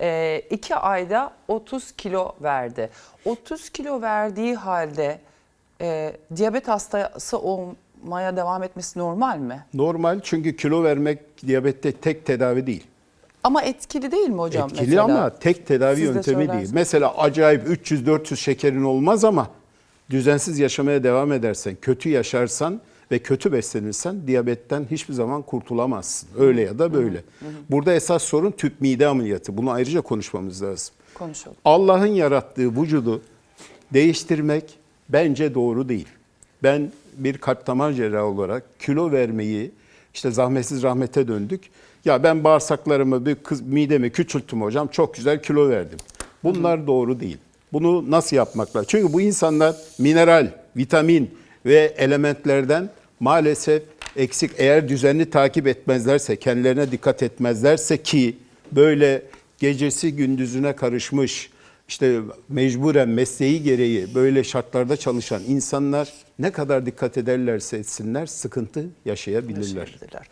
e, iki ayda 30 kilo verdi. 30 kilo verdiği halde e, diyabet hastası olmaya devam etmesi normal mi? Normal çünkü kilo vermek diyabette tek tedavi değil. Ama etkili değil mi hocam Etkili mesela? ama tek tedavi Siz de yöntemi değil. Mesela acayip 300-400 şekerin olmaz ama düzensiz yaşamaya devam edersen, kötü yaşarsan ve kötü beslenirsen diyabetten hiçbir zaman kurtulamazsın. Öyle ya da böyle. Burada esas sorun tüp mide ameliyatı. Bunu ayrıca konuşmamız lazım. Konuşalım. Allah'ın yarattığı vücudu değiştirmek bence doğru değil. Ben bir kalp damar cerrahı olarak kilo vermeyi işte zahmetsiz rahmete döndük. Ya ben bağırsaklarımı, bir kız, midemi küçülttüm hocam çok güzel kilo verdim. Bunlar doğru değil. Bunu nasıl yapmaklar? Çünkü bu insanlar mineral, vitamin ve elementlerden maalesef eksik. Eğer düzenli takip etmezlerse, kendilerine dikkat etmezlerse ki böyle gecesi gündüzüne karışmış, işte mecburen mesleği gereği böyle şartlarda çalışan insanlar ne kadar dikkat ederlerse etsinler sıkıntı yaşayabilirler. Yaşayabilirler.